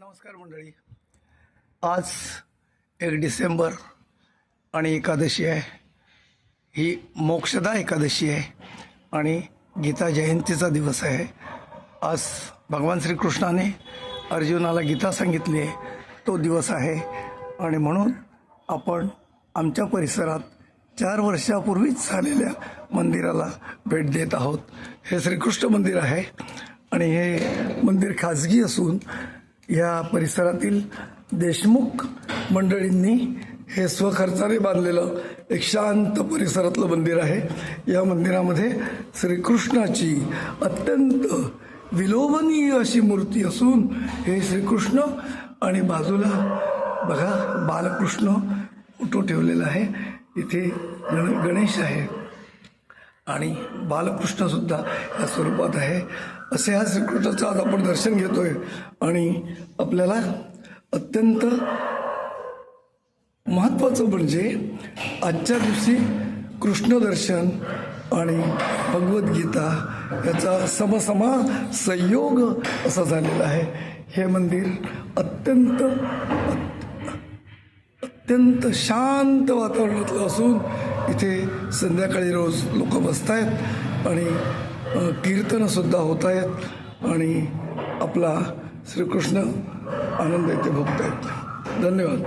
नमस्कार मंडळी. आज एक डिसेंबर आणि एकादशी आहे. ही मोक्षदा एकादशी आहे आणि गीता जयंतीचा दिवस आहे. आज भगवान श्रीकृष्णाने अर्जुनाला गीता सांगितली आहे. तो दिवस आहे आणि म्हणून आपण आमच्या परिसरात चार वर्षापूर्वीच झालेल्या मंदिराला भेट देत आहोत. हे श्रीकृष्ण मंदिर आहे आणि हे मंदिर खाजगी असून या परिसरातील देशमुख मंडळींनी हे स्वखर्चाने बांधलेलं एक शांत परिसरातलं मंदिर आहे. या मंदिरामध्ये श्रीकृष्णाची अत्यंत विलोभनीय अशी मूर्ती असून हे श्रीकृष्ण आणि बाजूला बघा बालकृष्ण फोटो ठेवलेला आहे. इथे गण गणेश आहे. आणि बालकृष्णसुद्धा या स्वरूपात आहे. असे ह्या श्रीकृष्णाचं आज आपण दर्शन घेतो आहे आणि आपल्याला अत्यंत महत्त्वाचं म्हणजे आजच्या दिवशी कृष्ण दर्शन आणि भगवद्गीता याचा समसमा संयोग असा झालेला आहे. हे मंदिर अत्यंत अत्यंत शांत वातावरणातलं असून इथे संध्याकाळी रोज लोक बसत आहेत आणि कीर्तनसुद्धा कीर्तनंसुद्धा होत आहेत आणि आपला श्रीकृष्ण आनंद इथे भोगत आहेत धन्यवाद.